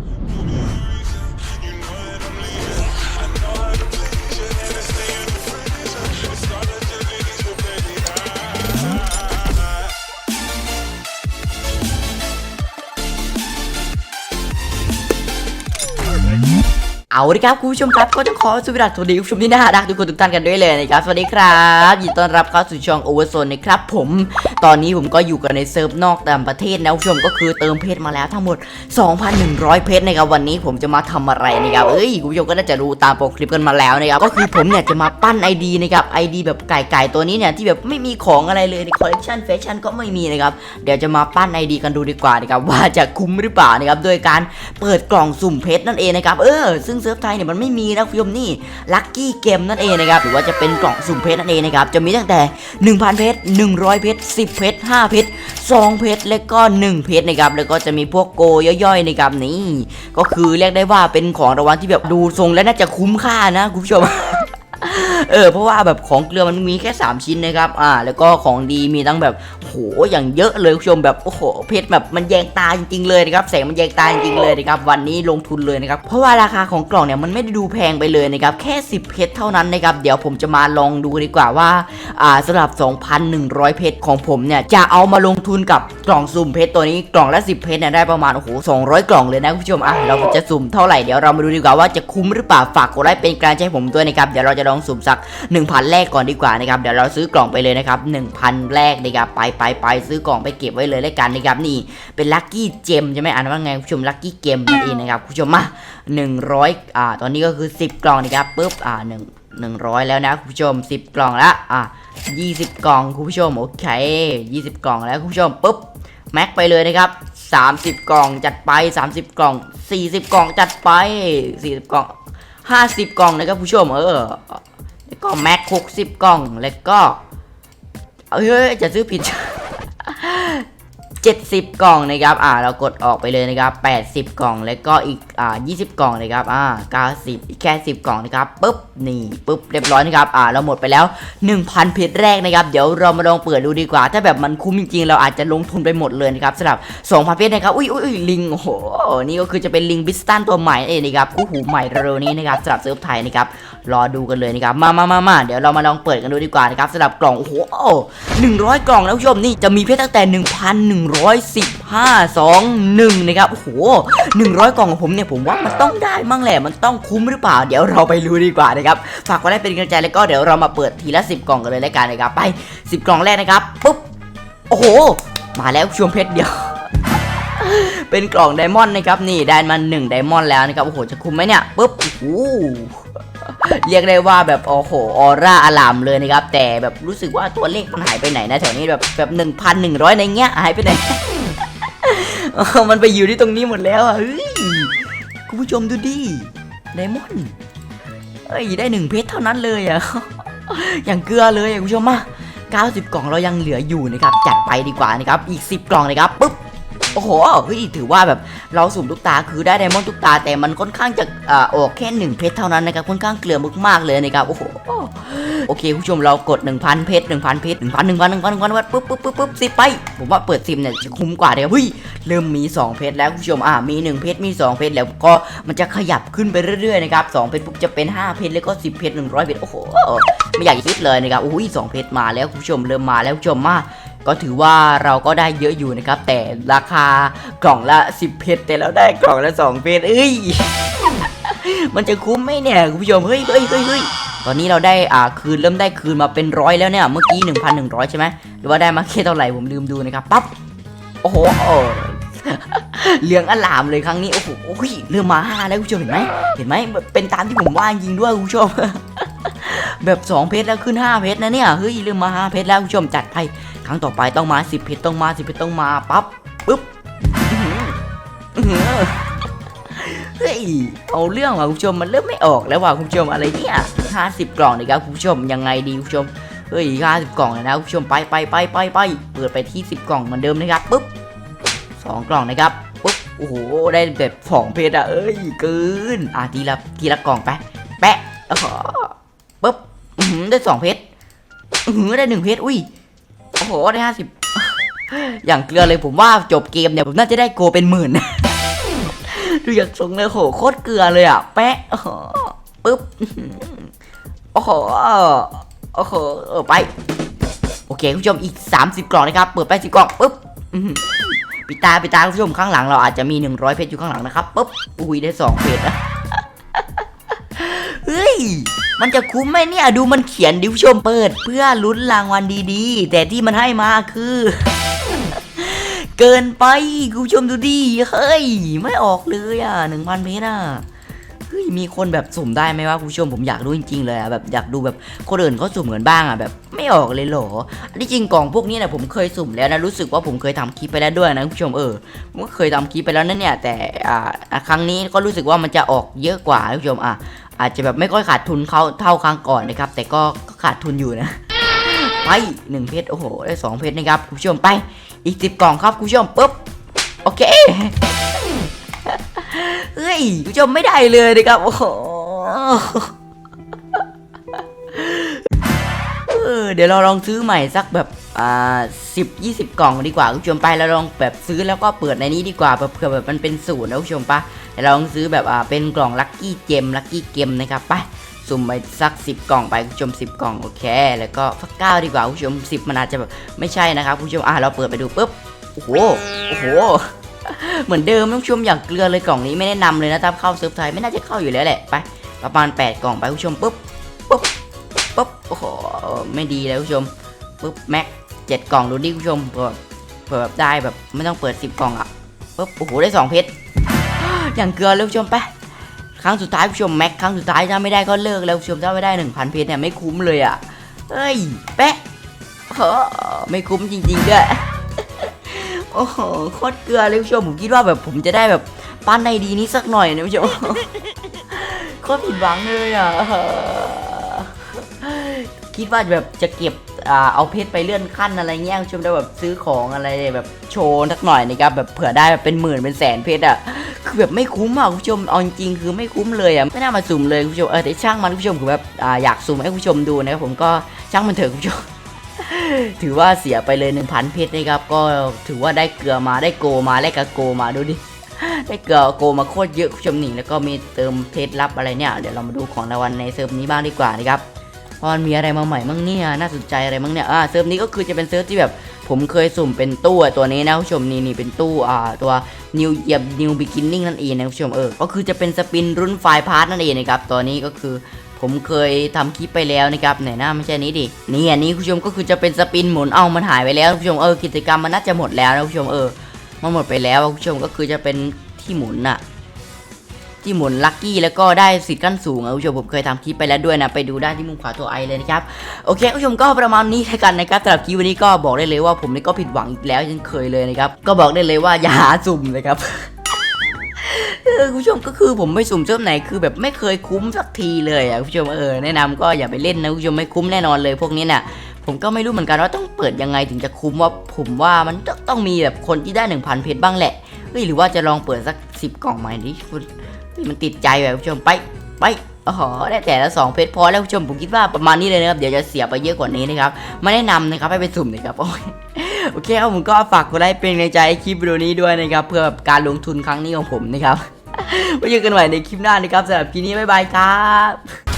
You know เอาละครับคุณผู้ชมครับก็จะขอสวัสดีสวัสดีคุณผู้ชมที่น่ารักทุกคนทุกท่านกันด้วยเลยนะครับสวัสดีครับยินดีต้อนรับเข้าสู่ช่องโอเวอร์โซนนะครับผมตอนนี้ผมก็อยู่กันในเซิร์ฟนอกต่างประเทศนะคุณผู้ชมก็คือเติมเพชรมาแล้วทั้งหมด 2,100 เพชรนะครับวันนี้ผมจะมาทำอะไรนะครับเอ้ยคุณผู้ชมก็น่าจะรู้ตามโปรคลิปกันมาแล้วนะครับก็คือผมเนี่ยจะมาปั้น ID นะครับ ID แบบไก่ๆตัวนี้เนี่ยที่แบบไม่มีของอะไรเลยในคอลเลกชันแฟชั่นก็ไม่มีนะครับเดี๋ยวจะมาปั้น ID กันดูดีกว่านะครับว่าจะคุ้มหรือเปล่านะครับโดยการเปิดกล่องสุ่มเพชรนั่นเองนะครับเออซึ่งเซิร์ฟไทยเนี่ยมันไม่มีนะคุณผู้ชมนี่ลัคกี้เกมนั่นเองนะครับหรือว่าจะเป็นกล่องสุ่มเพชรนั่นเองนะครับจะมีตั้งแต่ 1,000 เพชร 100 เพชร 10 เพชร 5 เพชร 2 เพชรและก็1เพชรนะครับแล้วก็จะมีพวกโกย่อยๆนะครับนี่ ก็คือเรียกได้ว่าเป็นของรางวัลที่แบบดูทรงแล้วน่าจะคุ้มค่านะคุณผู้ชม เออเพราะว่าแบบของเกลือมันมีแค่ 3 ชิ้นนะครับอ่าแล้วก็ของดีมีตั้งแบบโหอย่างเยอะเลยคุณผู้ชมแบบโอ้โหเพชรแบบมันแยงตาจริงๆเลยนะครับแสงมันแยงตาจริงๆเลยนะครับวันนี้ลงทุนเลยนะครับเพราะว่าราคาของกล่องเนี่ยมันไม่ได้ดูแพงไปเลยนะครับแค่ 10 เพชรเท่านั้นนะครับเดี๋ยวผมจะมาลองดูดีกว่าว่าอ่าสำหรับ 2,100 เพชรของผมเนี่ยจะเอามาลงทุนกับกล่องสุ่มเพชรตัวนี้กล่องละ10เพชรเนี่ยได้ประมาณโอ้โห200 กล่องเลยนะคุณผู้ชมอะเราจะสุ่มเท่าไหร่เดี๋ยวเรามาดูดีกว่าว่าจะคุ้มหรือเปล่าฝากกดไลค์เป็นกำลังใจให้ผมด้วยนะครับเดี๋ยวเราจะลองสุ่มสัก 1,000 แรกก่อนดีกว่านะครับเดี๋ยวเราซื้อกล่องไปเลยนะครับ1,000 แรกนะครับไปไปไปซื้อกล่องไปเก็บไว้เลยแล้วกันนะครับนี่เป็นลัคกี้เจมใช่ไหมอ่านว่าไงคุณผู้ชมลัคกี้เกมนั่นเองนะครับคุณผู้ชมมา100อ่าตอนนี้ก็คือ 10 กล่องนะครับปุ๊บอ่า1 100 แล้วนะคุณผู้ชม 10 กล่องละอ่า20 กล่องคุณผู้ชมโอเค 20 กล่องแล้วคุณผู้ชมปุ๊บแม็กไปเลยนะครับ30 กล่องจัดไป 30 กล่อง 40 กล่องจัดไป 40 กล่อง 50 กล่องนะครับคุณผู้ชมเออ แล้วก็แม็กหกสิบกล่อง แล้วก็เอ้ยจะซื้อผิด70กล่องนะครับ อ่า เรากดออกไปเลยนะครับ80กล่อง แล้วก็อีก อ่า20กล่องนะครับ อ่า90อีกแค่10กล่องนะครับ ปุ๊บ นี่ปุ๊บ เรียบร้อยนะครับ อ่า เราหมดไปแล้ว1,000เพชรแรกนะครับ เดี๋ยวเรามาลองเปิดดูดีกว่า ถ้าแบบมันคุ้มจริงๆ เราอาจจะลงทุนไปหมดเลยนะครับสำหรับ2,000เพชรนะครับ อุ้ยอุ้ยลิง โอ้โห นี่ก็คือจะเป็นลิงบิสตันตัวใหม่นั่นเองนะครับ คู่หูใหม่เร็วนี้นะครับสำหรับเซิร์ฟไทยนะครับ รอดูกันเลยนะครับมามามามาเดี๋ยวเรามาลองเปิดกันดูดีกว่านะครับสำหรับกล่องโอ้โหหนึ่งร้อยกล่องนะคุณผู้ชมนี่จะมีเพชรตั้งแต่1,115 2 1นหนึ่งร้อยสิบห้าสองหนึ่งนะครับโอ้โห100กล่องของผมเนี่ยผมว่ามันต้องได้มั่งแหละมันต้องคุ้มหรือเปล่า เดี๋ยวเราไปรู้ดีกว่านะครับฝากไว้ได้เป็นกำลังใจแล้วก็เดี๋ยวเรามาเปิดทีละ10กล่องกันเลยแล้วกันนะครับไป10กล่องแรกนะครับปุ๊บโอ้โห มาแล้วคุณผู้ชมเพชรเดียวเป็นกล่องไดมอนด์นะครับนี่ได้มา1ไดมอนด์แล้วนะครับโอ้โหจะคุ้มไหมเนี่ยปุ๊บโอ้โห เรียกได้ว่าแบบโอ้โหออร่าอลามเลยนะครับ แต่แบบรู้สึกว่าตัวเลขมันหายไปไหนนะแถวนี้แบบแบบหนึ่งพันหนึ่งร้อยในเงี้ยหายไปไหนมันไปอยู่ที่ตรงนี้หมดแล้วอะเฮ้ยคุณผู้ชมดูดิไดมอนด์เอ้ยได้หนึ่งเพชรเท่านั้นเลยอะอย่างเกลือเลยอะคุณผู้ชมมา90 กล่องเรายังเหลืออยู่นะครับ จัดไปดีกว่านะครับ อีก 10 กล่องนะครับปุ๊บ โอ้โหเฮ้ยถือว่าแบบเราสุ่มทุกตาคือได้ไดมอนด์ทุกตา แต่มันค่อนข้างจะอ่อออกแค่หนึ่งเพชรเท่านั้นนะครับค่อนข้างเกลือมากๆเลยนะครับโอ้โหโอเคคุณผู้ชมเรากด 1,000 เพชร1,000 เพชร1,000 1,000 1,000 1,000วัดปุ๊บปุ๊บปุ๊บปุ๊บสิไป ผมว่าเปิดซิมเนี่ยจะคุ้มกว่าเดี๋ยวเฮ้ยเริ่มมี 2 เพชรแล้วคุณผู้ชมอ่ามี 1 เพชรมี 2 เพชรแล้วก็มันจะขยับขึ้นไปเรื่อยๆนะครับ2เพชรปุ๊บจะเป็น 5 เพชรแล้วก็ 10 เพชร100 เพชรโอ้โหไม่อยากคิดเลยนะครับอุ้ยสองเพชรมาแล้วผู้ชมเริ่มมาแล้วผู้ชมมา ก็ถือว่าเราก็ได้เยอะอยู่นะครับ แต่ราคากล่องละ 10 เพชรแต่เราได้กล่องละ 2 เพชรเอ้ย มันจะคุ้มไหมเนี่ยคุณผู้ชมเฮ้ยเฮ้ยเฮ้ยเฮ้ยตอนนี้เราได้อ่าคืนเริ่มได้คืนมาเป็นร้อยแล้วเนี่ย เมื่อกี้ 1,100 ใช่ไหมหรือว่าได้มาแค่เท่าไหร่ผมลืมดูนะครับปั๊บโอ้โหเหลืองอลามเลยครั้งนี้โอ้โหโอ้ยเริ่มมาห้าแล้วคุณผู้ชมเห็นไหมเห็นไหมเป็นตามที่ผมว่าจริงด้วยคุณผู้ชมแบบ 2 เพชรแล้วขึ้น 5 เพชรนะเนี่ยเฮ้ยเริ่มมา5เพชรแล้วคุณผู้ชมจัดไป รั้งต่อไปต้องมา10เพชรต้องมา10เพชรต้องมาปั๊บปึ๊บเฮ้ยเอาเรื่องว่ะคุณผู้ชมมันเริ่มไม่ออกแล้วว่ะคุณผู้ชมอะไรเนี่ย50กล่องนะครับคุณผู้ชมยังไงดีคุณผู้ชมเฮ้ย50กล่องเลยนะคุณผู้ชมไปไปไปไปไปเปิดไปที่10กล่องเหมือนเดิมนะครับปึ๊บ2กล่องนะครับปุ๊บโอ้โหได้แบบสองเพชรอะเอ้ยเกินอะทีละทีละกล่องไปแปะอ๋อปุ๊บได้สองเพชรอืออได้หนึ่งเพชรอุ้ย โอ้โหได้ห้าสิบอย่างเกลือเลยผมว่าจบเกมเนี่ยผมน่าจะได้โกเป็นหมื่น ดูอยากส่งเลยโหโคตรเกลือเลยอะ แปะปึ๊บ โอ้โห โอ้โหเออไป โอเคคุณผู้ชมอีก 30 กล่องนะครับ เปิดไป10กล่องปุ๊บปิดตาปิดตาคุณผู้ชมข้างหลังเราอาจจะมี 100 เพชรอยู่ข้างหลังนะครับปุ๊บ อุ้ยได้ 2 เพชรนะเฮ้ย มันจะคุ้มไหมเนี่ยดูมันเขียนดิวชมเปิด เพื่อลุ้นรางวัลดีๆ แต่ที่มันให้มาคือ เกินไปคุณผู้ชมดูดิเฮ้ย ไม่ออกเลยอะหนึ่งพันเพชรอะเฮ้ยมีคนแบบสุ่มได้ไหมวะคุณผู้ชมผมอยากรู้จริงๆเลยอะแบบอยากดูแบบคนอื่นเขาสุ่มกันบ้างอะแบบไม่ออกเลยเหรออันที่จริงกล่องพวกนี้นี่ยผมเคยสุ่มแล้วนะรู้สึกว่าผมเคยทำคลิปไปแล้วด้วยนะคุณผู้ชมเออผมก็เคยทำคลิปไปแล้วนั่นเนี่ยแต่อ่าอะครั้งนี้ก็รู้สึกว่ามันจะออกเยอะกว่าคุณผู้ชมอะ อาจจะแบบไม่ค่อยขาดทุนเขาเท่าครั้งก่อนนะครับ แต่ก็ขาดทุนอยู่นะ ไปหนึ่งเพชรโอ้โหได้สองเพชรนะครับคุณผู้ชมไป อีกสิบกล่องครับคุณผู้ชมปุ๊บโอเคเฮ้ยคุณผู้ชมไม่ได้เลยนะครับโอ้โหเดี๋ยวเราลองซื้อใหม่สักแบบ สิบยี่สิบกล่องดีกว่าคุณผู้ชมไปแล้วลองแบบซื้อแล้วก็เปิดในนี้ดีกว่าเผื่อแบบมันเป็นศูนย์นะคุณผู้ชมปะเดี๋ยวเราลองซื้อแบบอ่าเป็นกล่องลัคกี้เจมลัคกี้เกมนะครับไปสุ่มไปสัก10กล่องไปคุณผู้ชม10กล่องโอเค แล้วก็สักเก้าดีกว่าคุณผู้ชม10มันอาจจะแบบไม่ใช่นะครับคุณผู้ชมอะเราเปิดไปดูปุ๊บโอ้โหโอ้โหเหมือนเดิมคุณผู้ชมอย่างเกลือเลยกล่องนี้ไม่แนะนำเลยนะถ้าเข้าเซิร์ฟไทยไม่น่าจะเข้าอยู่แล้วแหละไปประมาณ 8 กล่องไปคุณผู้ชมปุ๊บปุ๊บปุ๊บโอ้โหไม่ดีเลยคุณผู้ชม ปุ๊บแม็กเจ็ดกล่องดูดิคุณผู้ชมเผื่อเผื่อแบบได้แบบไม่ต้องเปิด10กล่องอะปุ๊บโอ้โหได้สองเพชรอย่างเกลือเลยคุณผู้ชมไปครั้งสุดท้ายผู้ชมแม็กครั้งสุดท้ายถ้าไม่ได้ก็เลิกแล้วผู้ชมถ้าไม่ได้หนึ่งพันเพชรเนี่ยไม่คุ้มเลยอะเฮ้ยแปะเฮ้อไม่คุ้มจริงๆด้วยโอ้โหโคตรเกลือเลยผู้ชมผมคิดว่าแบบผมจะได้แบบปั้นในดีนี้สักหน่อยนะผู้ชมโคตรผิดหวังเลยอะคิดว่าแบบจะเก็บ เอาเพชรไปเลื่อนขั้นอะไรเงี้ยคุณผู้ชมได้แบบซื้อของอะไรแบบโชว์สักหน่อยนะครับแบบเผื่อได้แบบเป็นหมื่นเป็นแสนเพชรอะคือแบบไม่คุ้มอะคุณผู้ชมเอาจริงคือไม่คุ้มเลยอะไม่น่ามาสุ่มเลยคุณผู้ชมเออแต่ช่างมันคุณผู้ชมคือแบบอ่าอยากสุ่มให้คุณผู้ชมดูนะครับผมก็ช่างมันเถอะคุณผู้ชมถือว่าเสียไปเลย 1,000 เพชรนะครับ ก็ถือว่าได้เกลือมาได้โกมาได้กระโกมาดูดิได้เกลือโกมาโคตรเยอะคุณผู้ชมนี่แล้วก็มีเติมเพชรลับอะไรเนี่ยเดี๋ยวเรามาดูของรางวัลในเซิร์ฟนี้บ้างดีกว่านะครับ มันมีอะไรมาใหม่มั่งเนี่ยน่าสนใจอะไรมั่งเนี่ยอ่าเซิร์ฟนี้ก็คือจะเป็นเซิร์ฟที่แบบผมเคยสุ่มเป็นตู้ตัวนี้นะคุณผู้ชมนี่นี่เป็นตู้อ่าตัว New Year New Beginning นั่นเองนะคุณผู้ชมเออก็คือจะเป็นสปินรุ่นไฟพาร์ทนั่นเองนะครับตัวนี้ก็คือผมเคยทำคลิปไปแล้วนะครับไหนหน้าไม่ใช่นี้ดินี่อันนี้คุณผู้ชมก็คือจะเป็นสปินหมุนเอามันหายไปแล้วคุณผู้ชมเออกิจกรรมมันน่าจะหมดแล้วนะคุณผู้ชมเออมันหมดไปแล้วคุณผู้ชมก็คือจะเป็นที่หมุนนะ ที่หมุนลัคกี้แล้วก็ได้สิทธิ์ขั้นสูงอะคุณผู้ชมผมเคยทำคลิปไปแล้วด้วยนะไปดูได้ที่มุมขวาตัวไอเลยนะครับโอเคคุณผู้ชมก็ประมาณนี้แล้วกันนะครับสำหรับคลิปวันนี้ก็บอกได้เลยว่าผมนี่ก็ผิดหวังอีกแล้วเช่นเคยเลยนะครับก็บอกได้เลยว่าอย่าหาสุ่มเลยครับเออคุณผู้ชมก็คือผมไปสุ่มเซิร์ฟไหนคือแบบไม่เคยคุ้มสักทีเลยอะคุณผู้ชมเออแนะนำก็อย่าไปเล่นนะคุณผู้ชมไม่คุ้มแน่นอนเลยพวกนี้เนี่ยผมก็ไม่รู้เหมือนกันว่าต้องเปิดยังไงถึงจะคุ้มว่าผมว่ามันต้องมีแบบคนที่ได้หนึ่งพันเพชรบ้างแหละเฮ้ยหรือว่าจะลองเปิดสักสิบกล่องใหม่ดิ คุณเฮ้ยมันติดใจแบบคุณผู้ชมไปไปอ๋อได้แต่ละสองเพชรพอแล้วคุณผู้ชมผมคิดว่าประมาณนี้เลยนะครับเดี๋ยวจะเสียไปเยอะกว่านี้นะครับไม่แนะนำนะครับให้ไปสุ่มนะครับโอ้ยโอเคครับผมก็ฝากกดไลค์เป็นกำใจใคลิปวิดีโอนี้ด้วยนะครับเพื่อแบบการลงทุนครั้งนี้ของผมนะครับไว้เจอกันใหม่ในคลิปหน้านะครับสำหรับคลิปนี้บ๊ายบายครับ